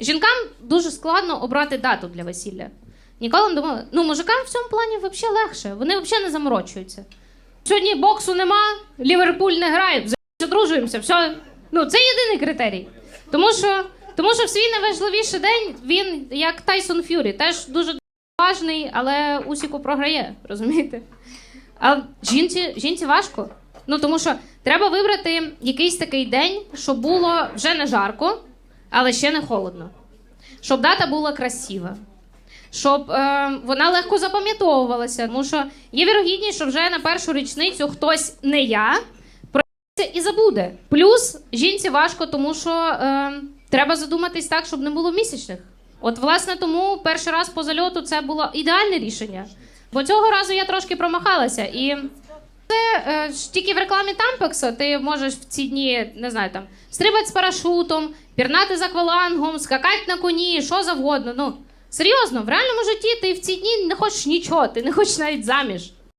Жінкам дуже складно обрати дату для весілля. Ніколи не думали. Ну, мужикам в цьому плані взагалі легше. Вони взагалі не заморочуються. Сьогодні боксу нема, Ліверпуль не грає, одружуємося. Все. Ну, це єдиний критерій. Тому що, тому що в свій найважливіший день він, як Тайсон Ф'юрі, теж дуже важний, але Усіку програє, розумієте? А жінці, жінці важко. Ну тому що треба вибрати якийсь такий день, щоб було вже не жарко, але ще не холодно. Щоб дата була красива. Щоб е, вона легко запам'ятовувалася. Тому що є вірогідність, що вже на першу річницю хтось не я проїться і забуде. Плюс жінці важко, тому що е, треба задуматись так, щоб не було місячних. От, власне, тому перший раз по зальоту це було ідеальне рішення. Бо цього разу я трошки промахалася. І це е, ж тільки в рекламі Тампекса ти можеш в ці дні, не знаю, там стрибати з парашутом, пірнати з аквалангом, скакати на коні, що завгодно. Ну серйозно, в реальному житті ти в ці дні не хочеш нічого, ти не хочеш навіть заміж.